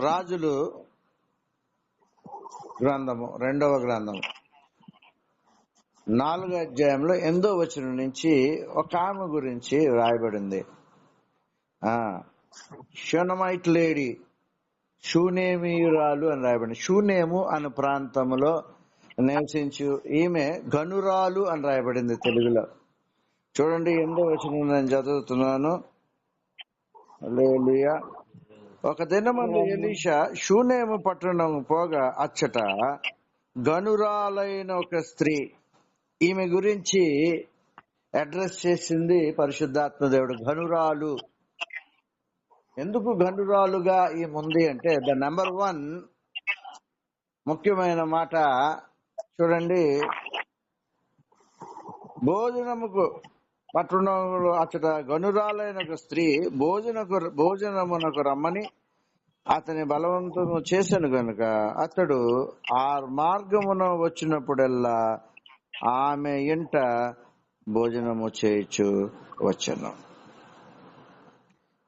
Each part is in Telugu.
రాజులు గ్రంథము రెండవ గ్రంథము. నాలుగో అధ్యాయంలో ఎందో వచనం నుంచి ఒక ఆమె గురించి రాయబడింది. ఆ షునమైట్ లేడీ షూనేమియురాలు అని రాయబడింది. షూనేము అనే ప్రాంతంలో నివసించు ఈమె గనురాలు అని రాయబడింది తెలుగులో. చూడండి ఎందో వచనం నేను చదువుతున్నాను. హల్లెలూయా. ఒక దినమందు ఎలీషా షూనేము పట్టణం పోగా అచ్చట గనురాలైన ఒక స్త్రీ ఈమె గురించి అడ్రస్ చేసింది పరిశుద్ధాత్మ దేవుడు. గనురాలు. ఎందుకు గనురాలుగా ఉంది అంటే ద నెంబర్ వన్ ముఖ్యమైన మాట చూడండి. భోజనముకు పట్టణంలో అచ్చట గనురాలైన ఒక స్త్రీ భోజనకు భోజనమునకు రమ్మని అతని బలవంతము చేశాను గనుక అతడు ఆ మార్గమున వచ్చినప్పుడల్లా ఆమె ఇంట భోజనము చేయించు వచ్చను.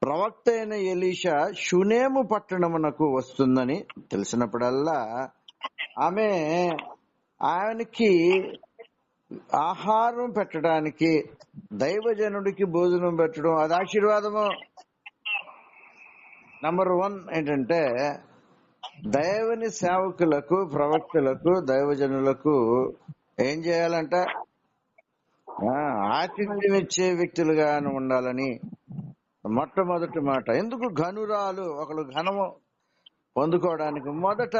ప్రవక్త అయిన ఎలీషా షునేము పట్టణమునకు వస్తుందని తెలిసినప్పుడల్లా ఆమె ఆయనకి ఆహారం పెట్టడానికి దైవజనుడికి భోజనం పెట్టడం అది ఆశీర్వాదము. నంబర్ వన్ ఏంటంటే దైవని సేవకులకు ప్రవక్తలకు దైవజనులకు ఏం చేయాలంట? ఆతిథ్యం ఇచ్చే వ్యక్తులుగా ఉండాలని మొట్టమొదటి మాట. ఎందుకు ఘనురాలు ఒకరు ఘనము పొందుకోవడానికి? మొదట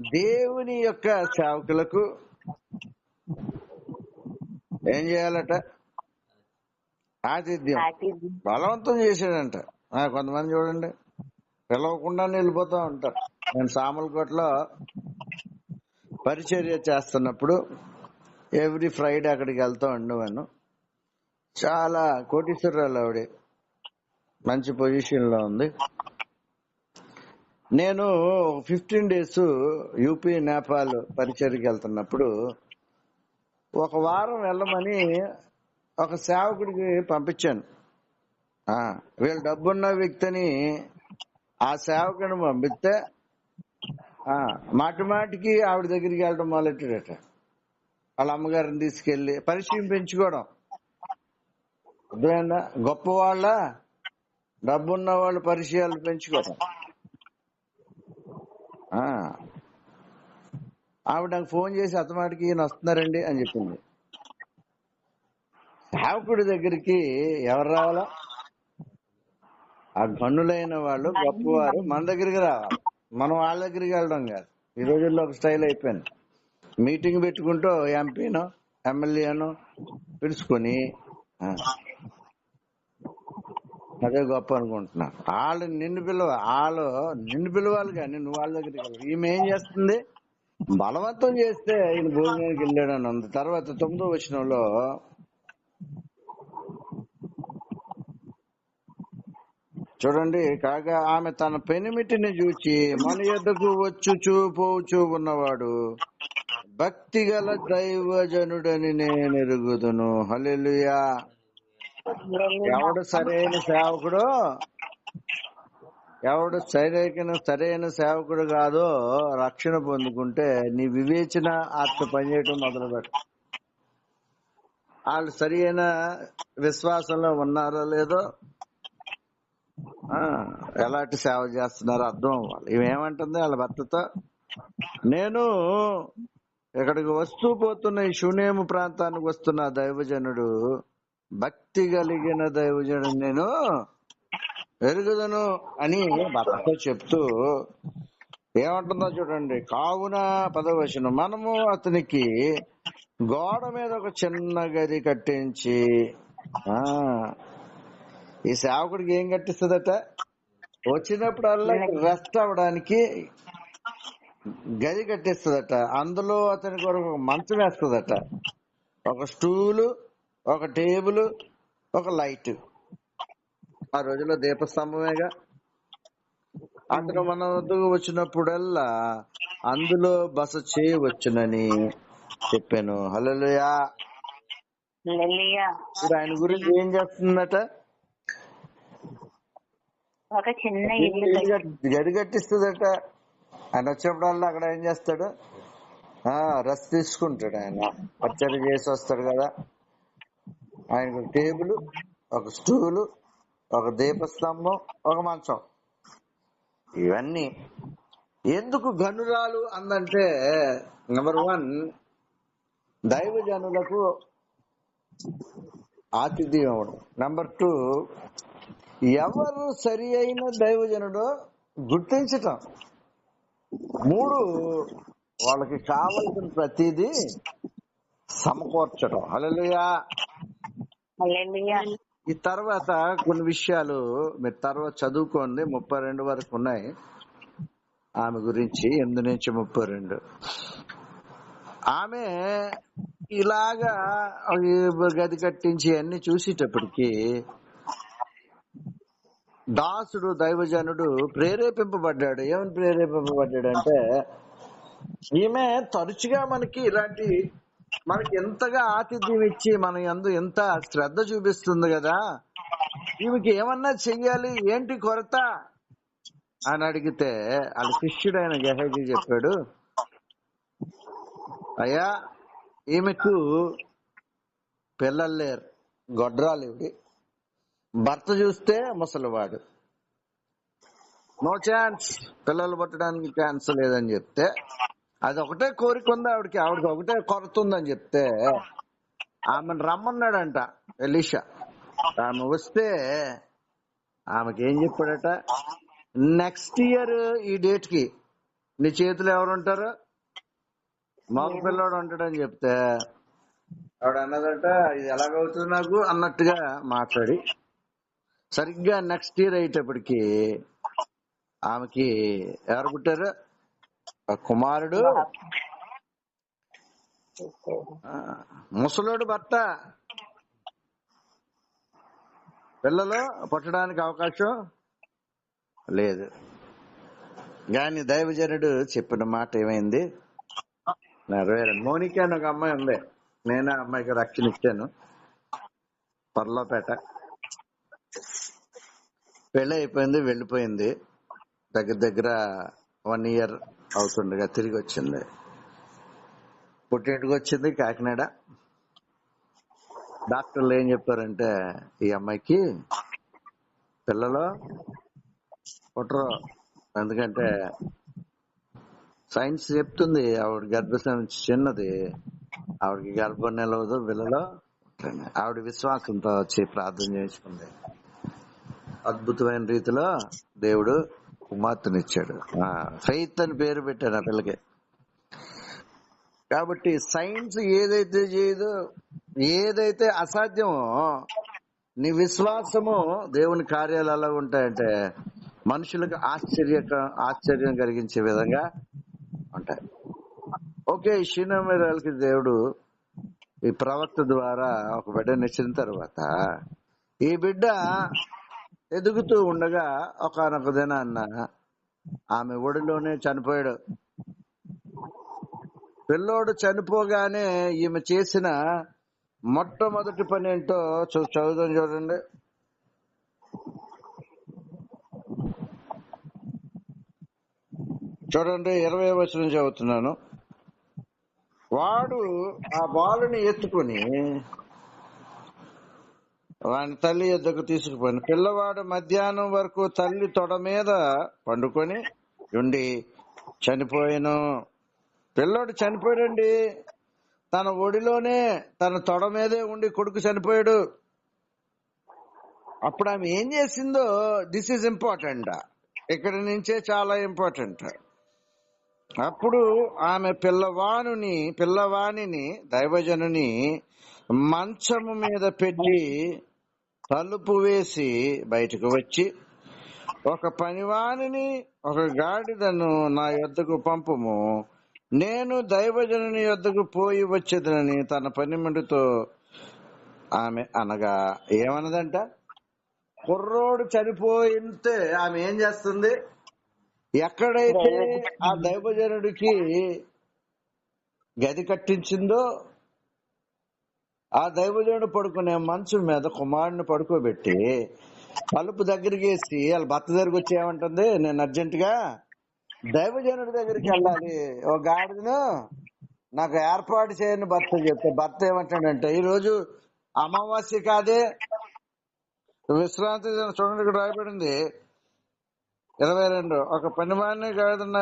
దేవుని యొక్క సేవకులకు ఏం చేయాలట? ఆతిథ్యం. బలవంతం చేశాడంట. కొంతమంది చూడండి. పిలవకుండా వెళ్ళిపోతూ ఉంటారు. నేను సామలకోటలో పరిచర్య చేస్తున్నప్పుడు ఎవ్రీ ఫ్రైడే అక్కడికి వెళ్తా ఉండేవాను చాలా కోటీశ్వరరాలు ఆవిడ. మంచి పొజిషన్లో ఉంది. నేను ఫిఫ్టీన్ డేస్ యూపీ నేపాల్ పరిచర్కి వెళ్తున్నప్పుడు ఒక వారం వెళ్ళమని ఒక సేవకుడికి పంపించాను. వీళ్ళు డబ్బున్న వ్యక్తిని ఆ సేవకుని పంపిస్తే ఆ, మాటి మాటికి ఆవిడ దగ్గరికి వెళ్ళడం మొదలెట్టాడట. వాళ్ళ అమ్మగారిని తీసుకెళ్ళి పరిచయం పెంచుకోవడం. అర్థమైందా? గొప్ప వాళ్ళ డబ్బున్న వాళ్ళు పరిచయాలు పెంచుకోవడం. ఆ. ఆవిడ నాకు ఫోన్ చేసి అతమాటికి ఈయన వస్తున్నారండి అని చెప్పింది. సేవకుడి దగ్గరికి ఎవరు రావాలా ఆ గనులైన వాళ్ళు గొప్పవారు. మన దగ్గరికి రావాలి మనం వాళ్ళ దగ్గరికి వెళ్ళడం కాదు. ఈ రోజుల్లో ఒక స్టైల్ అయిపోయింది. మీటింగ్ పెట్టుకుంటూ ఎంపీను ఎమ్మెల్యేను పిలుచుకొని అదే గొప్ప అనుకుంటున్నా. వాళ్ళు నిన్ను పిలవ వాళ్ళు నిన్ను పిలవాలి కానీ నువ్వు వాళ్ళ దగ్గరికి ఈమె ఏం చేస్తుంది? బలవంతం చేస్తే ఆయన భూమి మీదకి వెళ్ళాడని ఉంది. తర్వాత తొమ్మిదో వచ్చినంలో చూడండి కాగా ఆమె తన పెనిమిటిని చూచి మన యొద్దకు వచ్చుచూ పోచూ ఉన్నవాడు భక్తి గల దైవజనుడని నేను ఎరుగుదును. హలెలుయా ఎవడు సరైన సేవకుడు ఎవడు సరైన సరైన సేవకుడు కాదో రక్షణ పొందుకుంటే నీ వివేచన ఆత్మ పనిచేయటం మొదలు పెట్ట వాళ్ళు సరైన విశ్వాసంలో ఉన్నారో లేదో ఎలాంటి సేవ చేస్తున్నారో అర్థం అవ్వాలి. ఇవేమంటుంది వాళ్ళ భర్తతో నేను ఇక్కడికి వస్తూ పోతున్న ఈ శూన్యము ప్రాంతానికి వస్తున్న దైవజనుడు భక్తి కలిగిన దైవజనుడు నేను ఎరుగుదను అని భర్తతో చెప్తూ ఏమంటుందో చూడండి. కావున పదవచనం. మనము అతనికి గోడ మీద ఒక చిన్న గది కట్టించి ఆ ఈ సేవకుడికి ఏం కట్టిస్తుందట? వచ్చినప్పుడల్లా రెస్ట్ అవ్వడానికి గది కట్టిస్తుందట. అందులో అతని కొరకు ఒక మంచం వేస్తుందట. ఒక స్టూలు ఒక టేబుల్ ఒక లైట్. ఆ రోజుల్లో దీపస్తంభమేగా. అతను మన వద్దకు వచ్చినప్పుడల్లా అందులో బస చేయవచ్చునని చెప్పాను. ఇప్పుడు ఆయన గురించి ఏం చేస్తుందట? ఒక చిన్న ఇల్లు గది కట్టిస్తుందట. ఆయన వచ్చినప్పుడల్లా అక్కడ ఏం చేస్తాడు? ఆ రస్ తీసుకుంటాడు ఆయన. పచ్చడి చేసి వస్తాడు కదా. ఆయనకు టేబుల్ ఒక స్టూలు ఒక దీపస్తంభం ఒక మంచం. ఇవన్నీ ఎందుకు గనురాలు అందంటే నెంబర్ వన్ దైవజనులకు ఆతిథ్యం ఇవ్వడం. నెంబర్ టూ ఎవరు సరి అయిన దైవజనుడో గుర్తించటం. మూడు వాళ్ళకి కావలసిన ప్రతిదీ సమకూర్చడం హల్లెలూయా. ఈ తర్వాత కొన్ని విషయాలు మీరు తర్వాత చదువుకోండి. ముప్పై రెండు వరకు ఉన్నాయి. ఆమె గురించి ఎనిమిది నుంచి ముప్పై రెండు. ఆమె ఇలాగా గది కట్టించి అన్ని చూసేటప్పటికి దాసుడు దైవజనుడు ప్రేరేపింపబడ్డాడు. ఏమని ప్రేరేపింపబడ్డాడు అంటే ఈమె తరచుగా మనకి ఇలాంటి మనకి ఎంతగా ఆతిథ్యం ఇచ్చి మన ఎందు ఎంత శ్రద్ధ చూపిస్తుంది కదా? ఈమెకి ఏమన్నా చెయ్యాలి? ఏంటి కొరత? అని అడిగితే వాళ్ళ శిష్యుడైన గహేజీ చెప్పాడు అయ్యా ఈమెకు పిల్లలు లేరు. గొడ్రాలు ఇవి. భర్త చూస్తే ముసలివాడు. నో ఛాన్స్ పిల్లలు పట్టడానికి ఛాన్స్ లేదని చెప్తే అది ఒకటే కోరిక ఉంది ఆవిడకి ఆవిడకి ఒకటే కొరత ఉందని చెప్తే ఆమెను రమ్మన్నాడంట ఎలీషా. ఆమె వస్తే ఆమెకి ఏం చెప్పాడట? నెక్స్ట్ ఇయర్ ఈ డేట్కి నీ చేతిలో ఎవరు ఉంటారు మగ పిల్లోడు ఉంటాడని చెప్తే ఆవిడ అన్నదట ఇది ఎలాగవుతుంది నాకు? అన్నట్టుగా మాట్లాడి సరిగ్గా నెక్స్ట్ ఇయర్ అయ్యేటప్పటికి ఆమెకి ఎవరు పుట్టారు? కుమారుడు ముసలోడు భర్త. పిల్లలు పుట్టడానికి అవకాశం లేదు. కానీ దైవజనుడు చెప్పిన మాట ఏమైంది? నెరవేరు మోనికా అని ఒక అమ్మాయి ఉంది. నేను ఆ అమ్మాయికి రక్షణ ఇచ్చాను. పర్లోపేట. పెళ్ళి అయిపోయింది వెళ్ళిపోయింది. దగ్గర దగ్గర వన్ ఇయర్ అవుతుండగా తిరిగి వచ్చింది పుట్టింటికి వచ్చింది కాకినాడ. డాక్టర్లు ఏం చెప్పారంటే ఈ అమ్మాయికి పిల్లలు పుట్టరు. ఎందుకంటే సైన్స్ చెప్తుంది ఆవిడ గర్భసం చిన్నది. ఆవిడకి గర్భం నిలవదు పిల్లలు ఆవిడ విశ్వాసంతో వచ్చి ప్రార్థన చేసుకుంది అద్భుతమైన రీతిలో దేవుడు కుమార్తెనిచ్చాడు. ఫెయిత్ అని పేరు పెట్టాడు ఆ పిల్లకి. కాబట్టి సైన్స్ ఏదైతే చేయదో ఏదైతే అసాధ్యమో నీ విశ్వాసము దేవుని కార్యాలు ఎలా ఉంటాయంటే మనుషులకు ఆశ్చర్య ఆశ్చర్యం కలిగించే విధంగా ఉంటాయి. ఓకే ఈ దేవుడు ఈ ప్రవక్త ద్వారా ఒక బిడ్డ బిడ్డనిచ్చిన తర్వాత ఈ బిడ్డ ఎదుగుతూ ఉండగా ఒకనొక దినాన్న ఆమె ఒడిలోనే చనిపోయాడు. పిల్లోడు చనిపోగానే ఈమె చేసిన మొట్టమొదటి పని ఏంటో చూ చదువుదాం చూడండి. చూడండి ఇరవై వచ్చిన చదువుతున్నాను. వాడు ఆ బాలుని ఎత్తుకొని వాని తల్లి ఎద్దకు తీసుకుపోయింది. పిల్లవాడు మధ్యాహ్నం వరకు తల్లి తొడ మీద పండుకొని ఉండి చనిపోయాను. పిల్లోడు చనిపోయాడండి. తన ఒడిలోనే తన తొడ మీదే ఉండి కొడుకు చనిపోయాడు. అప్పుడు ఆమె ఏం చేసిందో దిస్ ఈజ్ ఇంపార్టెంట్. ఇక్కడ నుంచే చాలా ఇంపార్టెంట్. అప్పుడు ఆమె పిల్లవాణుని పిల్లవాణిని దైవజనుని మంచము మీద పెట్టి తలుపు వేసి బయటకు వచ్చి ఒక పనివానిని ఒక గాడిదను నా యొద్దకు పంపుము. నేను దైవజనుని యొద్దకు పోయి వచ్చేదనని తన పనిమండితో ఆమె అనగా ఏమన్నదంట? కుర్రోడు చనిపోయింటే ఆమె ఏం చేస్తుంది? ఎక్కడైతే ఆ దైవజనుడికి గది కట్టించిందో ఆ దైవజనుడు పడుకునే మంచం మీద కుమారుడిని పడుకోబెట్టి తలుపు దగ్గరికి వేసి వాళ్ళ భర్త దగ్గరికి వచ్చి ఏమంటుంది? నేను అర్జెంట్గా దైవజనుడి దగ్గరికి వెళ్ళాలి. ఓ గాడిదను నాకు ఏర్పాటు చేయని భర్త చెప్తే భర్త ఏమంటాడంటే ఈ రోజు అమావాస్య కాదే విశ్రాంతి చూడండి ఇక్కడ రాయబడింది. ఇరవై రెండు ఒక పనివాడిని గాడిదన్న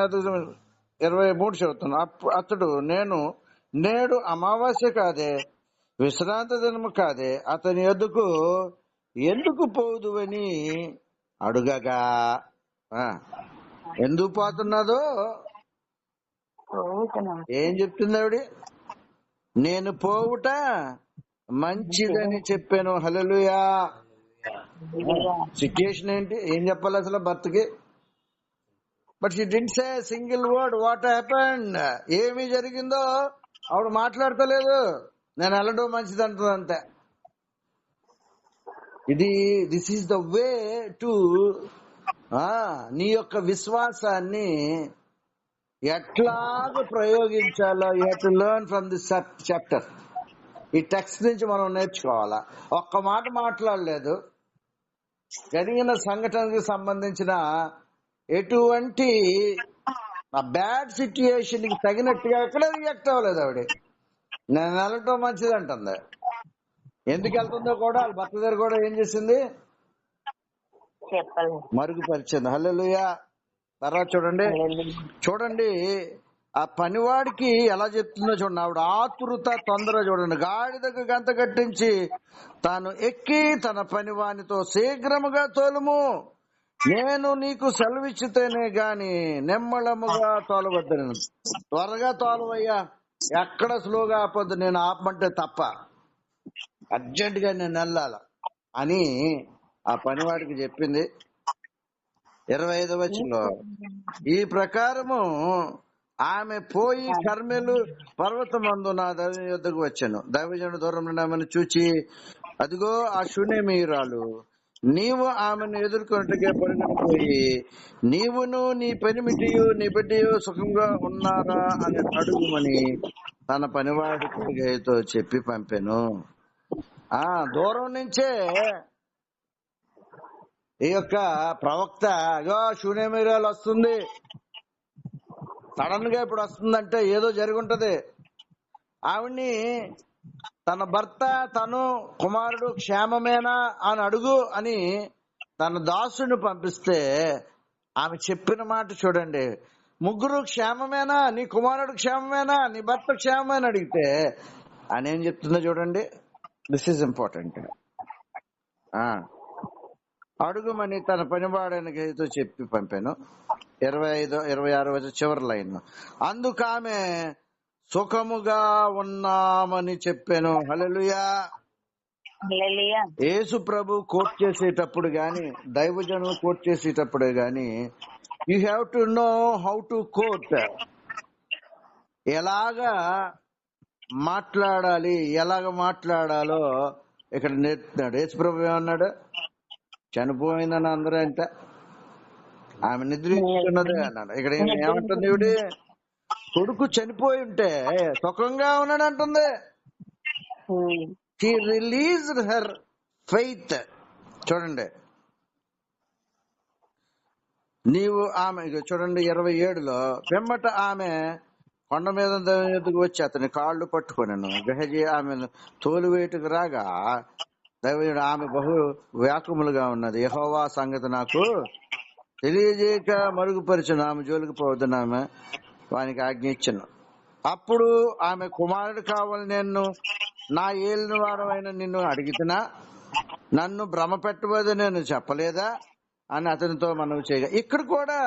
ఇరవై మూడు చెబుతున్నాను. అప్పుడు అతడు నేను నేడు అమావాస్య కాదే విశ్రాంత దినము కాదే. అతని ఎద్దుకు ఎందుకు పోదువని అడుగగా. ఆ, ఎందుకు పోతున్నదో? ఏం చెప్తుంది ఆవిడ? నేను పోవుట మంచిదని చెప్పాను. హలలుయా సిచ్యుయేషన్ ఏంటి? ఏం చెప్పాలి అసలు భర్తకి but she didn't say single word what happened ఏమి జరిగిందో ఆవిడ మాట్లాడతలేదు. నేను వెళ్ళడం మంచిది అంటుంది అంతే. ఇది this is the way to నీ యొక్క విశ్వాసాన్ని ఎట్లాగ ప్రయోగించాలో you to learn from this chapter ఈ టెక్స్ట్ నుంచి మనం నేర్చుకోవాలా. ఒక్క మాట మాట్లాడలేదు. జరిగిన సంఘటనకి సంబంధించిన ఎటువంటి ఆ బ్యాడ్ సిచ్యుయేషన్కి తగినట్టుగా ఎక్కడ రియాక్ట్ అవ్వలేదు ఆవిడ. నేను వెళ్ళటం మంచిది అంటుంది ఎందుకు వెళ్తుందో కూడా వాళ్ళ భర్త దగ్గర కూడా ఏం చేసింది? మరుగుపరిచింది. హల్లెలూయా. తర్వాత చూడండి. చూడండి ఆ పనివాడికి ఎలా చెప్తుందో చూడండి. ఆవిడ ఆతురత తొందర చూడండి. గాడిదకు గంత కట్టించి తాను ఎక్కి తన పనివానితో శీఘ్రముగా తోలుము. నేను నీకు సెలవిచ్చితేనే గాని నెమ్మళముగా తోలవద్దని. త్వరగా తోలవయ్యా. ఎక్కడ స్లోగా ఆపొద్దు నేను ఆపమంటే తప్ప. అర్జెంట్గా నేను వెళ్ళాల. అని ఆ పనివాడికి చెప్పింది. ఇరవై ఐదు వచ్చిలో ఈ ప్రకారము ఆమె పోయి కర్మెలు పర్వతమందు నా దైవ యుద్ధకు వచ్చాను. దైవజనుడు దూరం ఆమెను చూచి అదిగో ఆ శూన్యమీయురాలు నీవు ఆమెను ఎదుర్కొన్నట్టుగా పరిణమిపోయి నీవును నీ పెనిమిటియు నీ బిడ్డయు సుఖంగా ఉన్నారా అని అడుగుమని తన పనివాడి కొడుకుతో చెప్పి పంపాను. ఆ దూరం నుంచే ఈ యొక్క ప్రవక్త అగో శూన్యమీరాలు వస్తుంది. సడన్గా ఇప్పుడు వస్తుందంటే ఏదో జరుగుంటది ఆవిడ్ని తన భర్త తను కుమారుడు క్షేమమేనా అని అడుగు అని తన దాసుని పంపిస్తే ఆమె చెప్పిన మాట చూడండి. ముగ్గురు క్షేమమేనా? నీ కుమారుడు క్షేమమేనా? నీ భర్త క్షేమమేనా? అడిగితే అని ఏం చెప్తుందో చూడండి. దిస్ ఈజ్ ఇంపార్టెంట్ అడుగుమని తన పనివాడనితో చెప్పి పంపాను. ఇరవై ఐదు ఇరవై ఆరు చివరి లైన్. అందుకు ఆమె సుఖముగా ఉన్నామని చెప్పాను. హల్లెలూయా. యేసు ప్రభు కోట్ చేసేటప్పుడు గాని దైవజనులు కోట్ చేసేటప్పుడు గాని you have to know how to quote. ఎలాగా మాట్లాడాలి ఎలాగ మాట్లాడాలో ఇక్కడ నేర్పుతున్నాడు. యేసు ప్రభు ఏమన్నాడు? చనిపోయిందని అందరూ అంట ఆమె నిద్రించుకున్నదే అన్నాడు. ఇక్కడ ఏమంటుంది ఇవిడి కొడుకు చనిపోయి ఉంటే సుఖంగా ఉన్నాడు అంటుంది షీ రిలీజ్ హర్ ఫెయిత్ చూడండి. నీవు ఆమె చూడండి ఇరవై ఏడులో వెమ్మట ఆమె కొండ మీద దేవుని వచ్చి అతని కాళ్ళు పట్టుకున్నాను. గహజీ ఆమె తోలు వేటుకు రాగా దైవజుడు ఆమె బహు వ్యాకుములుగా ఉన్నది. యహోవా సంగతి నాకు తెలియజేయక మరుగుపరిచిన ఆమె జోలికి పోవద్దు ఆమె వానికి ఆజ్ఞ ఇచ్చిన. అప్పుడు ఆమె కుమారుడు కావాలి నేను నా ఏలిన వారమైన నిన్ను అడిగితేనా? నన్ను భ్రమ పెట్టబోదు నేను చెప్పలేదా? అని అతనితో మనం చేయగా ఇక్కడ కూడా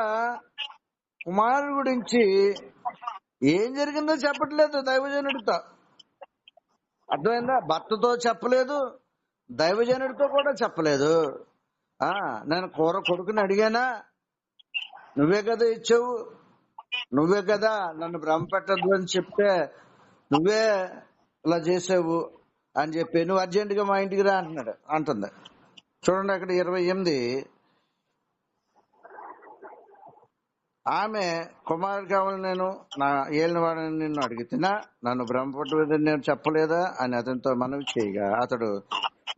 కుమారుడు గురించి ఏం జరిగిందో చెప్పట్లేదు దైవజనుడితో. అర్థమైందా? భర్తతో చెప్పలేదు దైవజనుడితో కూడా చెప్పలేదు. ఆ నేను కూర కొడుకుని అడిగానా? నువ్వే కదా ఇచ్చావు. నువ్వే కదా నన్ను భ్రమ పెట్టద్దు అని చెప్తే నువ్వే ఇలా చేసావు అని చెప్పి నువ్వు అర్జెంట్గా మా ఇంటికి రా అంటున్నాడు అంటుంది. చూడండి అక్కడ ఇరవై ఎనిమిది. ఆమె కుమారుడు కావాలి నేను నా ఏలినవాడని నిన్ను అడిగితేనా? నన్ను భ్రమపట్టుదని నేను చెప్పలేదా? అని అతనితో మనవి చేయగా అతడు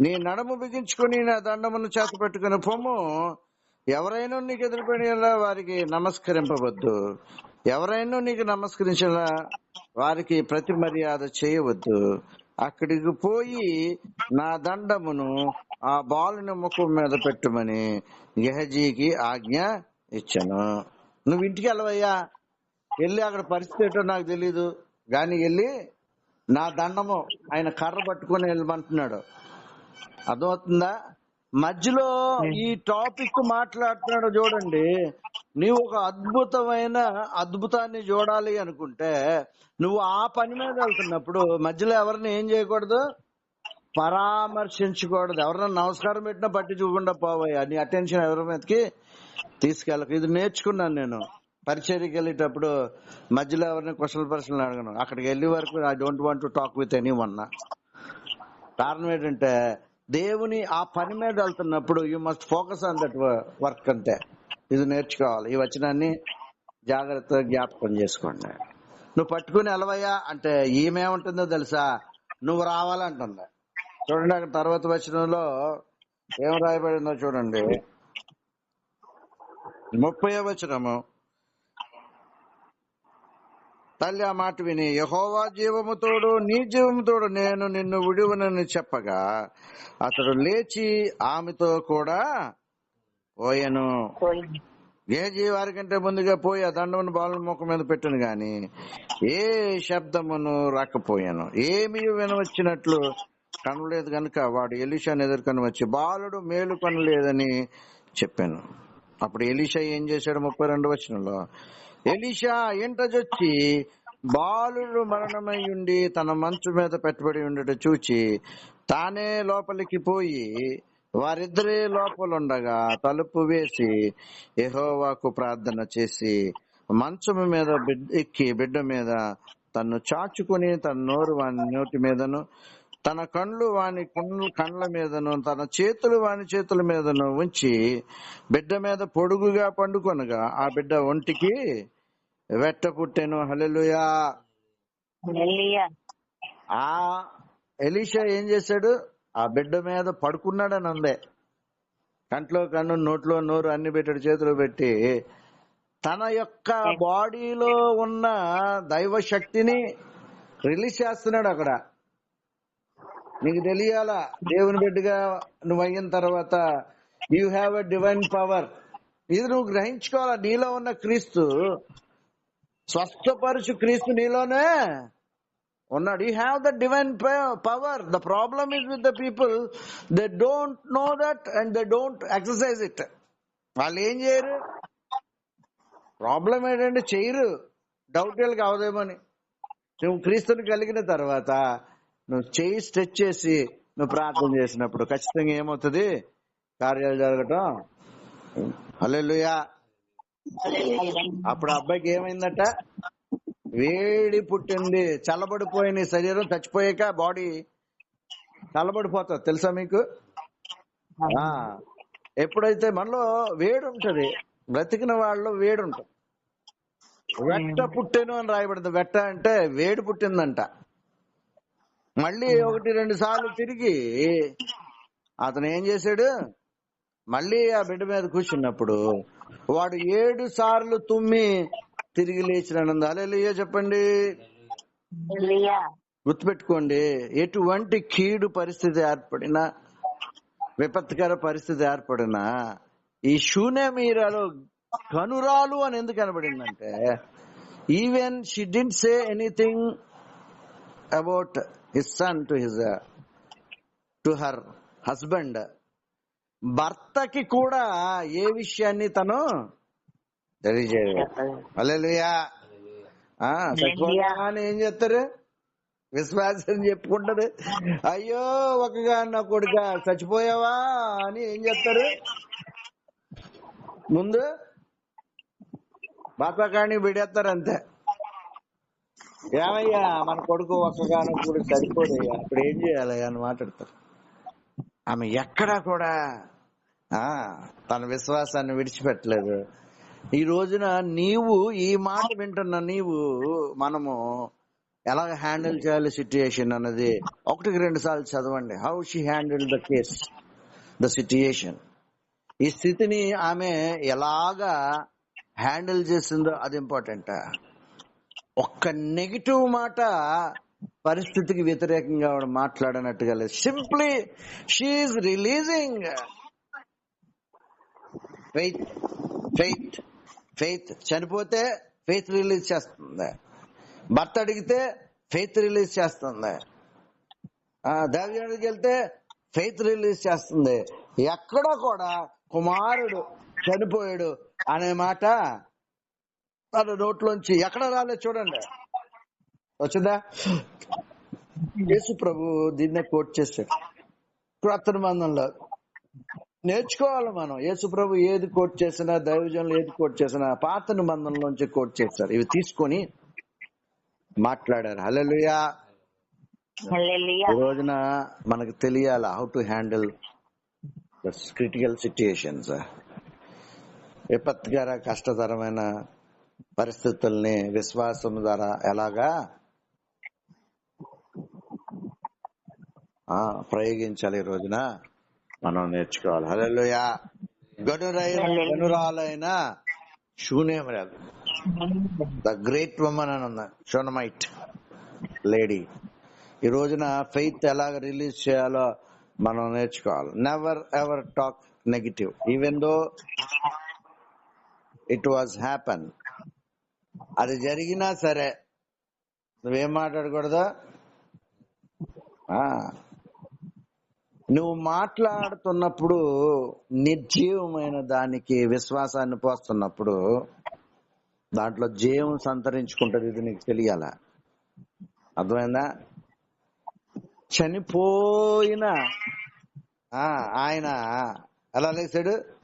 నీ నడము బిగించుకుని నా దండమును చేత పెట్టుకుని పొమ్ము ఎవరైనా నీకు ఎదురుపడేలా వారికి నమస్కరింపవద్దు. ఎవరైనా నీకు నమస్కరించేలా వారికి ప్రతి మర్యాద చేయవద్దు. అక్కడికి పోయి నా దండమును ఆ బాలుని ముఖం మీద పెట్టుమని గెహజీకి ఆజ్ఞ ఇచ్చాను. నువ్వు ఇంటికి వెళ్ళవయ్యా. వెళ్ళి అక్కడ పరిస్థితి ఏంటో నాకు తెలీదు. కానీ వెళ్ళి నా దండము ఆయన కర్ర పట్టుకొని వెళ్ళమంటున్నాడు. అర్థమవుతుందా? మధ్యలో ఈ టాపిక్ మాట్లాడుతున్నాడు చూడండి. నీవు ఒక అద్భుతమైన అద్భుతాన్ని చూడాలి అనుకుంటే నువ్వు ఆ పని మీద వెళ్తున్నప్పుడు మధ్యలో ఎవరిని ఏం చేయకూడదు? పరామర్శించకూడదు. ఎవరైనా నమస్కారం పెట్టినా పట్టించుకోకుండా పోవయ్యా. నీ అటెన్షన్ ఎవరి మీదకి? తీసుకెళ్ళకు. ఇది నేర్చుకున్నాను నేను. పరిచర్యకి వెళ్ళేటప్పుడు మధ్యలో ఎవరిని క్వశ్చన్ పర్సనల్ అడగను. అక్కడికి వెళ్ళే వరకు I don't want to talk with anyone కారణం ఏంటంటే దేవుని ఆ పని మీద వెళ్తున్నప్పుడు you must focus on that work అంతే. ఇది నేర్చుకోవాలి. ఈ వచనాన్ని జాగ్రత్తగా జ్ఞాపకం చేసుకోండి. నువ్వు పట్టుకుని ఎలవయ్యా? అంటే ఈమెముంటుందో తెలుసా? నువ్వు రావాలంటుంది. చూడండి అక్కడ తర్వాత వచనంలో ఏం రాయబడిందో చూడండి. ముప్పై వచనము. తల్లి ఆ మాట విని యహోవా జీవముతోడు నీ జీవముతోడు నేను నిన్ను విడువనని చెప్పగా అతడు లేచి ఆమెతో కూడా పోయెను. గేజీ వారి కంటే ముందుగా పోయి ఆ దండమును బాలుల ముఖం మీద పెట్టాను గాని ఏ శబ్దమును రాకపోయాను. ఏమీ వినవచ్చినట్లు కనలేదు గనుక వాడు ఎలీషాని ఎదుర్కొని వచ్చి బాలుడు మేలు కొనలేదని చెప్పాను. అప్పుడు ఎలీషా ఏం చేశాడు ముప్పై రెండు వచనంలో? ఎలీషా ఇంటజొచ్చి బాలుడు మరణమై ఉండి తన మంచు మీద పెట్టుబడి ఉండట చూచి తానే లోపలికి పోయి వారిద్దరే లోపలుండగా తలుపు వేసి ఎహోవాకు ప్రార్థన చేసి మంచము మీద బిడ్డ ఎక్కి బిడ్డ మీద తన్ను చాచుకుని తన నోరు వాని నోటి మీదను తన కండ్లు వాని కండ్ల కండ్ల మీదను తన చేతులు వాని చేతుల మీదను ఉంచి బిడ్డ మీద పొడుగుగా పండుకొనగా ఆ బిడ్డ ఒంటికి వెట్ట పుట్టెను. హల్లెలూయా. ఆ ఎలీషా ఏం చేశాడు? ఆ బిడ్డ మీద పడుకున్నాడని అందే. కంట్లో కన్ను నోట్లో నోరు అన్ని పెట్టాడు చేతిలో పెట్టి. తన యొక్క బాడీలో ఉన్న దైవ శక్తిని రిలీజ్ చేస్తున్నాడు అక్కడ. నీకు తెలియాలా? దేవుని బిడ్డగా నువ్వు అయిన తర్వాత you have a divine power ఇది నువ్వు గ్రహించుకోవాలా? నీలో ఉన్న క్రీస్తు స్వస్థపరుచు క్రీస్తు నీలోనే ఉన్నాడు. You have the divine power the problem is with the people they don't know that and they don't exercise it వాళ్ళు ఏం చేయరు? ప్రాబ్లం ఏంటంటే చేయరు. డౌట్ వీళ్ళకి అవదేమని నువ్వు క్రీస్తుని కలిగిన తర్వాత నువ్వు చేయి స్ట్రెచ్ చేసి నువ్వు ప్రార్థన చేసినప్పుడు ఖచ్చితంగా ఏమవుతుంది? కార్యాలు జరగటం? హల్లెలూయా. అప్పుడు అబ్బాయికి ఏమైందట? వేడి పుట్టింది. చల్లబడిపోయిన శరీరం చచ్చిపోయాక బాడీ చల్లబడిపోతుంది. తెలుసా మీకు? ఎప్పుడైతే మనలో వేడి ఉంటది బ్రతికిన వాళ్ళలో వేడి ఉంటుంది. వెట్ట పుట్టెను అని రాయబడింది. వెట్ట అంటే వేడి పుట్టిందంట. మళ్ళీ ఒకటి రెండు సార్లు తిరిగి అతను ఏం చేశాడు? మళ్ళీ ఆ బిడ్డ మీద కూర్చున్నప్పుడు వాడు ఏడు సార్లు తుమ్మి తిరిగి లేచినందు అలెలుయ్య చెప్పండి. గుర్తుపెట్టుకోండి ఎటువంటి కీడు పరిస్థితి ఏర్పడినా విపత్కర పరిస్థితి ఏర్పడినా ఈ శూన్యమీరాలో కనురాలు అని ఎందుకు కనబడిందంటే even she didn't say anything about his son to his to her husband భర్తకి కూడా ఏ విషయాన్ని తను తెలియజేయదు అల్లెలుయా. అని ఏం చేస్తారు? విశ్వాసం చెప్పుకుంటారు అయ్యో ఒకగా నా కొడుక చచ్చిపోయావా అని ఏం చెప్తారు ముందు బాపాకాణి బిడేస్తారు అంతే. ఏమయ్యా మన కొడుకు ఒక్కగానో కూడా సరిపోదయ్యా అప్పుడు ఏం చేయాలయ్యా అని మాట్లాడతారు ఆమె ఎక్కడా కూడా ఆ తన విశ్వాసాన్ని విడిచిపెట్టలేదు. ఈ రోజున నీవు ఈ మాట వింటున్న నీవు మనము ఎలా హ్యాండిల్ చేయాలి సిచ్యుయేషన్ అన్నది ఒకటికి రెండు సార్లు చదవండి. How she handle the case the situation ఈ స్థితిని ఆమె ఎలాగా హ్యాండిల్ చేసిందో అది ఇంపార్టెంట్ ఒక్క నెగిటివ్ మాట పరిస్థితికి వ్యతిరేకంగా మాట్లాడనట్టుగా లేదు. Simply she releasing faith faith faith చనిపోతే ఫెయిత్ రిలీజ్ చేస్తుంది. భర్త అడిగితే ఫెయిత్ రిలీజ్ చేస్తుంది. ఆ, వెళ్తే ఫెయిత్ రిలీజ్ చేస్తుంది. ఎక్కడ కూడా కుమారుడు చనిపోయాడు అనే మాట తన నోట్లోంచి ఎక్కడ రాలేదు చూడండి. వచ్చిందా? యేసు ప్రభు దీన్నే కోట్ చేశాడు. క్రొత్త మందంలో. నేర్చుకోవాలి మనం. యేసు ప్రభు ఏది కోట్ చేసినా దైవజనులు ఏది కోట్ చేసినా పాత నిబంధనలోంచి కోట్ చేశారు. ఇవి తీసుకొని మాట్లాడారు. హల్లెలూయా. ఈ రోజున మనకు తెలియాలి how to handle critical situations విపత్కర కష్టతరమైన పరిస్థితుల్ని విశ్వాసం ద్వారా ఎలాగా ఆ, ప్రయోగించాలి ఈ రోజున? మనం నేర్చుకోవాలి. హల్లెలూయా. గనురైన గనురాలైన శూన్యమరాలు ద గ్రేట్ ఉమెన్ అని ఉంది. Shunammite lady. ఈ రోజున ఫెయిత్ ఎలాగ రిలీజ్ చేయాలో మనం నేర్చుకోవాలి. Never ever talk negative even though it was happen అది జరిగినా సరే నువ్వేం మాట్లాడకూడదు? ఆ, నువ్వు మాట్లాడుతున్నప్పుడు నిర్జీవమైన దానికి విశ్వాసాన్ని పోస్తున్నప్పుడు దాంట్లో జీవం సంతరించుకుంటది ఇది నీకు తెలియాల? అర్థమైందా? చనిపోయిన ఆ, ఆయన ఎలా లేచాడు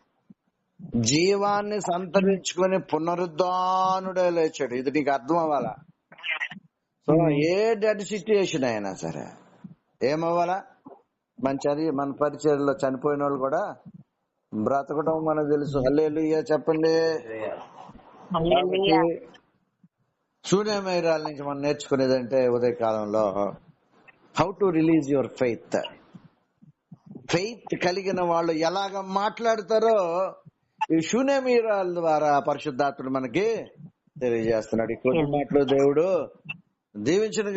జీవాన్ని సంతరించుకొని పునరుద్ధానుడే లేచాడు. ఇది నీకు అర్థం అవ్వాలా సో ఏ డెడ్ సిచ్యుయేషన్ అయినా సరే ఏమవ్వాలా? మన చరి మన పరిచయలో చనిపోయిన వాళ్ళు కూడా బ్రతకడం మనకు తెలుసు. హల్లెలూయా చెప్పండి. సూర్యమేరాల నుంచి మనం నేర్చుకునేదంటే ఉదయకాలంలో how to release your faith faith కలిగిన వాళ్ళు ఎలాగ మాట్లాడతారో ఈ శూన్యమీరాల ద్వారా పరిశుద్ధాత్ముడు మనకి తెలియజేస్తున్నాడు. ఈ కొద్ది మాటలు దేవుడు దీవించిన